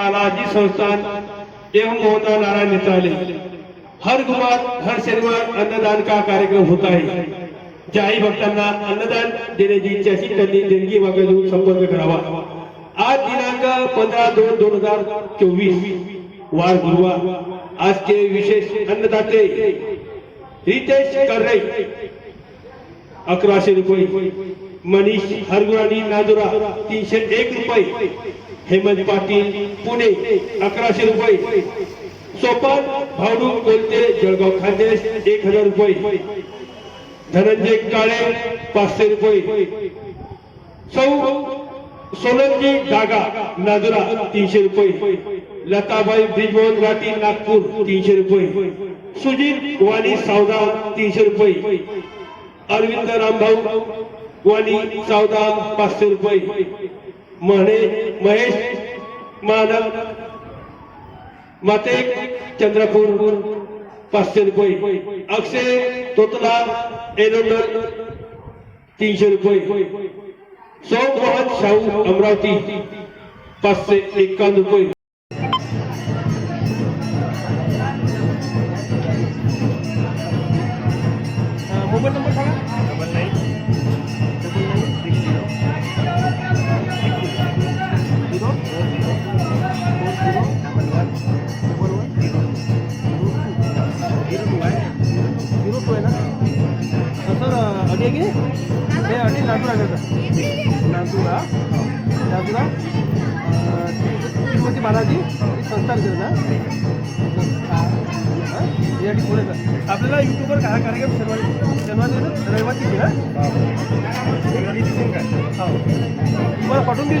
बालाजी संस्थान एवं मोहना नारायण निचाले हर गुरुवार हर शनिवार अन्नदान का कार्यक्रम होता है ज्याही भक्तांना अन्नदान देण्याची इच्छा अशी त्यांनी देणगी मागे देऊन संपर्क करावा. आज दिनांक पंधरा दोन दोन हजार चोवीस वार गुरुवार. आज के विशेष अन्नदाते रितेश कर्रे. अकराशे रुपये. मनीष हरगुराणी नाजुरा तीनशे एक रुपये. हेमंत पाटील पुणे अकराशे रुपये. सोपान भावडू कोलते जळगाव खानदेश एक हजार रुपये. धनंजय काळे पाचशे रुपये. सौ सोलंकी डागा नाजुरा तीनशे रुपये. लताबाई ब्रिजमोहन राठी नागपूर तीनशे रुपये. सुजित वाणी सावदा तीनशे रुपये. अरविंद रामभाऊ वाणी सावदा पाचशे रुपये. महेश मानव माते चंद्रपूर पाचशे रुपये. अक्षय तोतला एलोंडर तीनशे रुपये. सौमोहन शाहू अमरावती पाचशे एकावन्न रुपये. की नाही हे अडी नागपूर आहे का? नागपूरा तिरुपती बालाजी संस्थान केलं ना यासाठी पुढे आपल्याला युट्यूबवर हा कार्यक्रम शनिवारी शनिवारी रविवार किती ना? हो। तुम्हाला पाठवून देऊ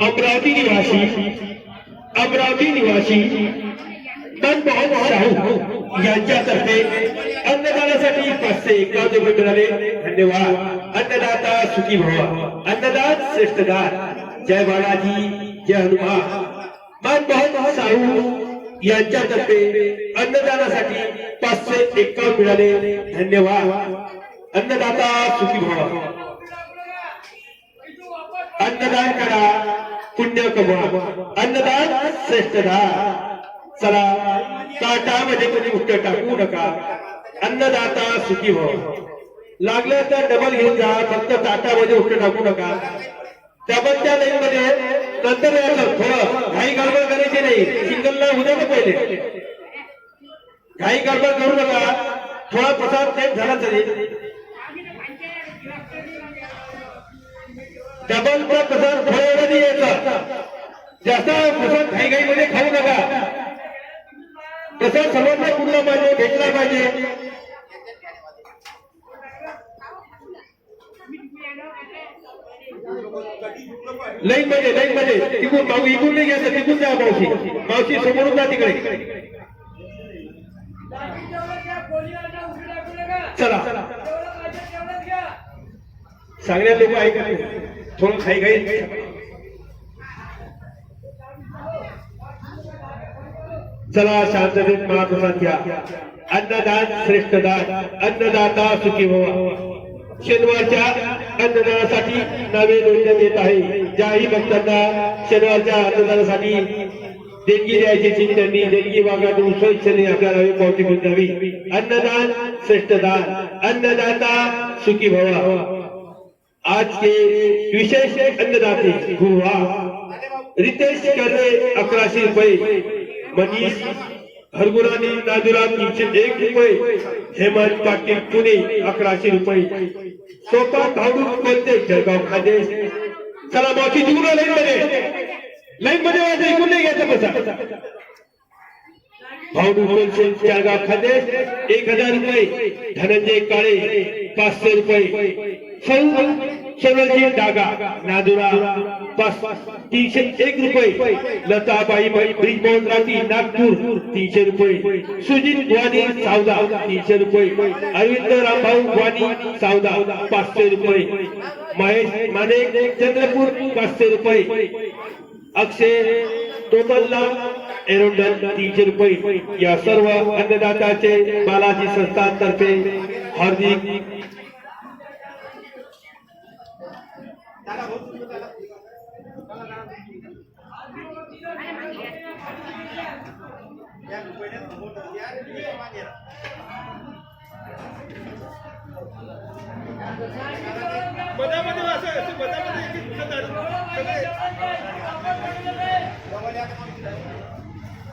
अमरावती निवासी अमरावती निवासी मनमोहन शाहू यांच्यातर्फे अन्नदानासाठी पाचशे एकावन्न रुपये मिळाले. धन्यवाद. अन्नदाता सुखी भव अन्नदान श्रेष्ठ दान जय बालाजी जय हनुमान। मनमोहन साहू यांच्यातर्फे अन्नदानासाठी पाचशे एक्कावन्न मिळाले. धन्यवाद. अन्नदाता सुखी भव. अन्नदान करा पुण्य कमवा. अन्नदान श्रेष्ठ दान चला ताटामध्ये कधी उष्ट टाकू नका. अन्नदाता सुखी हो लागलं तर डबल घेऊन जा फक्त ताटामध्ये उठे टाकू नका. डबलच्या लाईन मध्ये नंतर थोडं घाई गडबड करायची नाही. सिंगलला उद्या ना पहिले. घाई गडबड करू नका. थोडा प्रसाद टाईप झाला तरी. डबल चा प्रसाद थोड्या वेळाने यायचा. जास्त प्रसाद घाई घाई मध्ये खाऊ नका. प्रसाद सर्वांना पुरला पाहिजे भेटला पाहिजे. लाईन मध्ये लाईन मध्ये तिकून भाऊ इकून नाही घ्यायचं तिकून द्या मावशी. मावशी समोरून जा तिकडे. चला. सांगण्यात लोक ऐकत थोडं खाई खाई. चला शांततेत महाप्रसाद घ्या. अन्नदान श्रेष्ठ दान. अन्नदाता सुखी व्हावा शनिवारच्या अन्नदानासाठी नवे नोंदण्यात येत आहे. ज्याही भक्तांना शनिवारच्या अन्नदानासाठी देणगी द्यायची असेल त्यांनी देणगी वागातून स्वच्छने आपल्याला पावती घेऊन द्यावी. अन्नदान श्रेष्ठ दान. अन्नदाता सुखी भवा. आज के विशेष अन्नदाते गुरुवार रितेश करे अकराशे रुपये. मनीष हरगुरानी नाजुरा तीनशे एक रुपये हेमंत पाटील पुणे अकराशे रुपये. सोपा धावडू कोणते जळगाव खादेश चला बाकी जिंकून लाईन मध्ये लाईन मध्ये वाजता ऐकून नाही घ्यायचं बसा भाऊ भावडू सिंग जळगाव खाते एक हजार रुपये धनंजय काळे पाचशे रुपये. सोनलजी डागा नादुरा पाच तीनशे एक रुपये. लताबाई ब्रिजमोहन राठी नागपूर तीनशे रुपये. सुजित ग्वानी सावदा तीनशे रुपये. अरविंद रामभाऊ ग्वानी सावदा पाचशे रुपये. महेश माने चंद्रपूर पाचशे रुपये. अक्षय टोटलला एरोंडल तीनशे रुपये. या सर्व अन्नदात्याचे बालाजी संस्थांतर्फे हार्दिक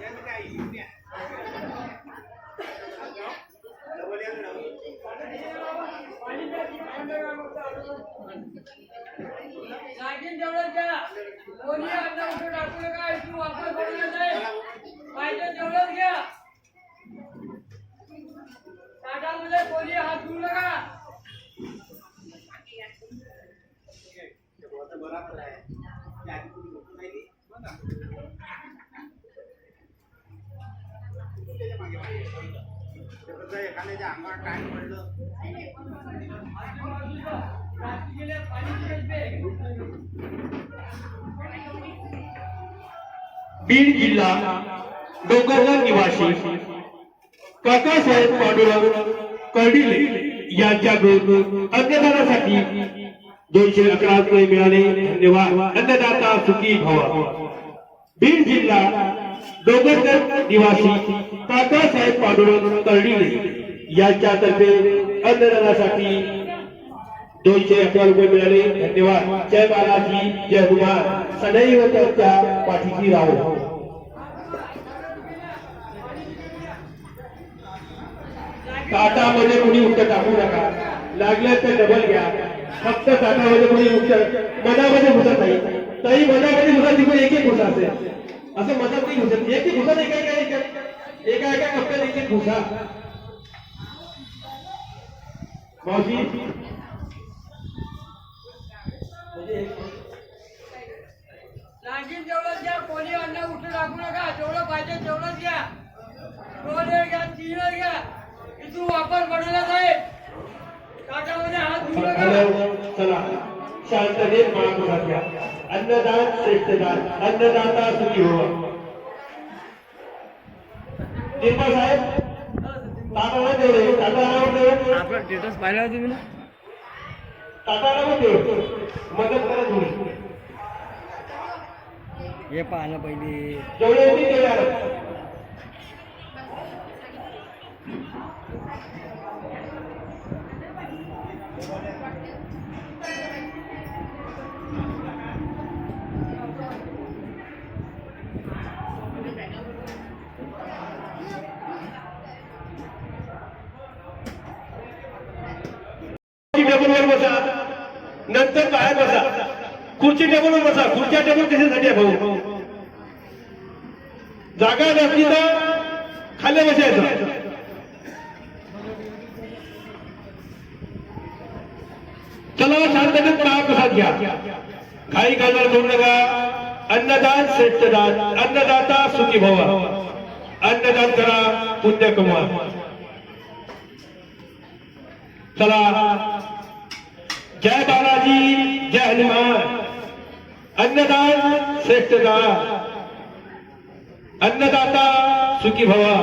Yang ini kayak gini ya. कोणी आता उठून टाकू नका इथून वापर करू नये पाहिजे तेवढंच घ्या. ताटामध्ये कोणी हात धुवू नका. एखाद्याच्या अंगावर पडलं बीड जिल्हा डोंगरगाव निवासी काकासाहेब पांडुरंग कर्डिले यांच्या अन्नदानासाठी दोनशे अकरा रुपये मिळाले. धन्यवाद. अन्नदाता सुखी भवा. बीड जिल्हा डोंगरगाव निवासी काकासाहेब पांडुरंग कर्डिले यांच्यातर्फे अन्नदानासाठी दोनशे अकरा रुपये मिळाले धन्यवाद जय बालाजी जय कुमार सदैव त्यांच्या पाठीशी राहो ताटामध्ये कोणी उच्च टाकू नका लागलं तर डबल घ्या फक्त ताटामध्ये कोणी उच्च मनामध्ये घुसत नाही तरी मनामध्ये घुसत तिकडे एक एक घुसा असेल असं मनात नाही घुसत एक एक घुसत एका एका एका एका कप्प्यात एक एक घुसा मावशी कोणी अन्न उठून टाकू नका. जेवढं पाहिजे तेवढंच घ्या. दोन वेळ घ्या तीन घ्या. इथून वापर पडला जाईल. हात धुवू नका. चला शांततेत महापुरात घ्या अन्नदान श्रेष्ठदान अन्नदाता सुखी हो. साहेब आपला स्टेटस पाहिला तुम्ही मदत हे पाहिलं पहिले. टेबलवर बसा. नंतर बाहेर बसा. खुर्ची टेबलवर बसा. खुर्च्या टेबल कशासाठी आहे भाऊ? जागा नसली तर खाली बसायचं चला शांततेत महाप्रसाद घ्या. काही काजार करू नका. अन्नदान श्रेष्ठदान अन्नदाता सुखी भव. अन्नदान करा पुण्य कमवा. चला. जय बालाजी जय हनुमान. अन्नदान श्रेष्ठदान अन्नदाता सुखी भवा.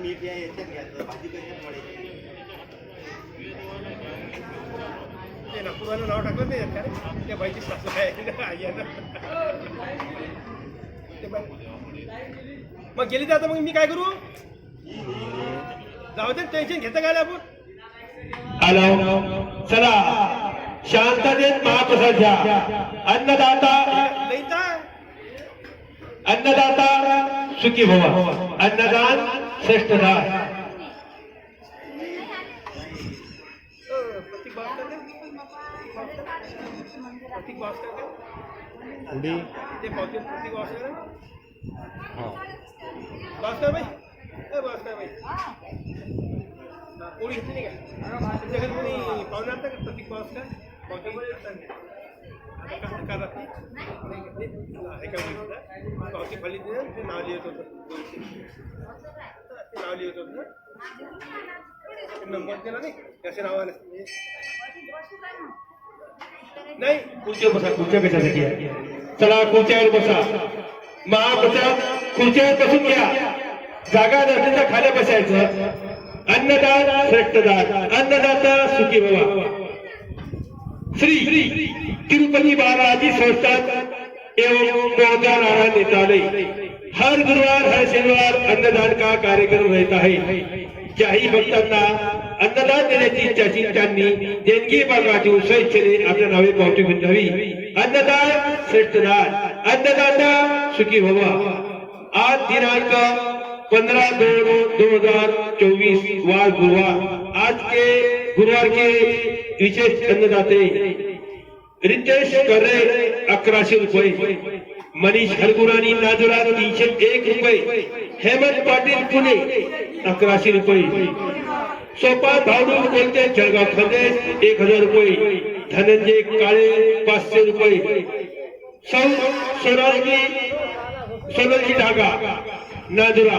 मीठ या याच्यात? घ्यायचं. भाजी कशात पडायची ते नाव टाकलं नाही? त्या बाईची सासू आहे. आई आहे ना. ते बाई- मग गेली तर आता मग मी काय करू? जाऊ दे टेन्शन घेता काय आपण हॅलो. चला. शांततेत महाप्रसाद घ्या अन्नदाता अन्नदाता सुखी भवा. अन्नदान श्रेष्ठ दान ते पावते प्रतीक भास्कर भास्कर भाई? ए भास्कर भाई। कोणी घेतली नाही का तुमच्या घरी कोणी पाहुणे आणतं का प्रतीक भास्कर। पावती आता कसं का राहते नाही घेतली आहे का माहिती पावती खाली दिली ते नाव लिहित होतं ते नाव लिहित होतं ते नंबर दिला नाही? कसे नाव आले नाही खुर्चीवर बसा खुर्च्या कशासाठी आहे? चला खुर्च्यावर बसा. महाप्रसाद खुर्च्यावर बसून घ्या. जागा नसेल तर खाली बसायचं. अन्नदान श्रेष्ठदान. अन्नदाता सुखी भवा श्री तिरुपती बालाजी संस्थान एवं पौधा नारायण नेतालय. हर गुरुवार हर शनिवार अन्नदान का कार्यक्रम रहता है ज्याही भक्तांना अन्नदान देण्याची इच्छा असेल त्यांनी देणगी बागाची स्वेच्छेने आपल्या नावे पावती बंधावी अन्नदान श्रेष्ठ दान अन्नदाता सुखी भवा आज दिनांक पंद्रह दो दो हज़ार चौबीस, वार गुरुवार। आज के गुरुवार के विशेष अन्नदाते रितेश करे अकराशे रुपये मनीष हरगुरानी नाजुरा तीनशे एक रुपये हेमंत पाटील पुणे अकराशे रुपये सोपा भावडू कोलते जळगाव खंदेश एक हज़ार रुपये धनंजय काळे पाचशे रुपये. सौ सोनाली सोनाली धागा नाजुरा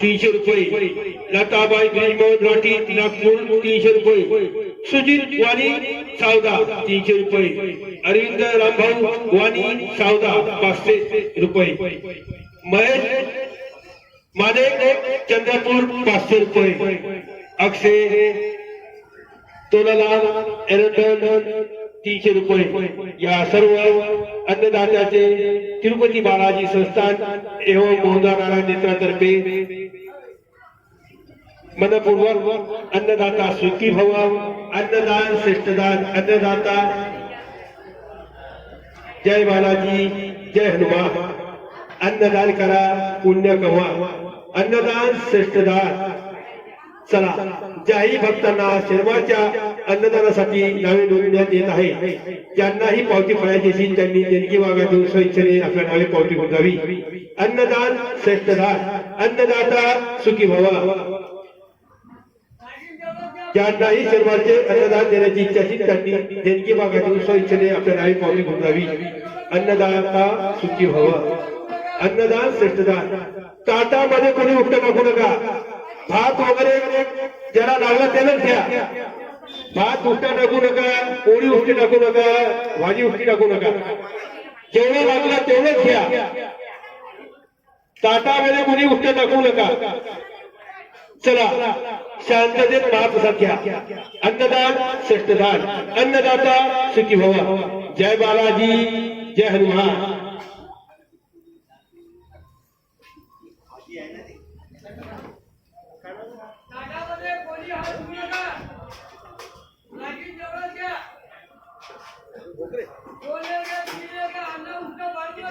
तीनशे रुपये. लताबाई ब्रिजमोहन राठी नागपूर तीनशे रुपये. सुजित वाणी सावदा तीनशे रुपये. अरविंद रामभाऊ वाणी सावदा पाचशे रुपये. महेश माने चंद्रपूर पाचशे रुपये. अक्षय तोलदान एरंडन तीनशे रुपये. या सर्व अन्नदात्याचे तिरुपती बालाजी संस्थान एवं मोहनदा नेत्रातर्फे मनपूर्वक अन्नदाता सुखी भव अन्नदान श्रेष्ठदान अन्नदाता. जय बालाजी जय हनुमान. अन्नदान करा पुण्य कमा. अन्नदान श्रेष्ठदान. चला ज्याही भक्तांना शर्माच्या अन्नदानासाठी नावे नोंदण्यात येत आहे. ज्यांनाही पावती फळायची असेल त्यांनी देणगी वागा देऊन स्वेच्छेने आपल्या नावे पावती नोंदावी अन्नदान श्रेष्ठदान अन्नदाता सुखी भवा ज्यांनाही शर्माचे अन्नदान देण्याची इच्छा असेल त्यांनी देणगी वागा देऊन स्वेच्छेने आपल्या नावे पावती नोंदावी अन्नदाता सुखी भवा अन्नदान श्रेष्ठदान ताटामध्ये कोणी उठं टाकू नका भात वगैरे ज्याला लागला त्यालाच घ्या भात उष्टा टाकू नका पोळी उष्टी टाकू नका भाजी उष्टी टाकू नका. जेवढं लागला तेवढंच घ्या. ताटामध्ये कोणी उष्ट टाकू नका. चला शांततेत महाप्रसाद घ्या अन्नदान श्रेष्ठदान. अन्नदाता सुखी भवा जय बालाजी जय हनुमान.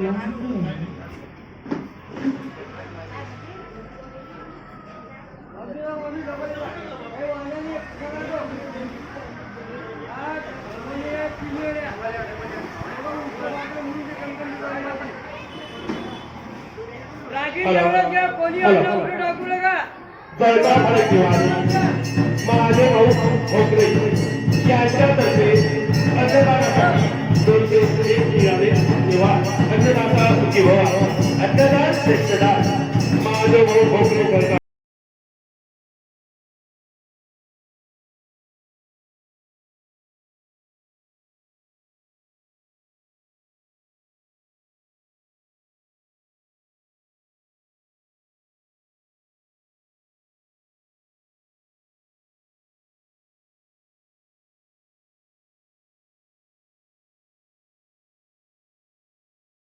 लहान माझे भाऊ भोकरे यांच्या मिळाले तेव्हा अन्नदाता सुखी व्हावा. अन्नदान श्रेष्ठदान माझं भाऊ भोगले करता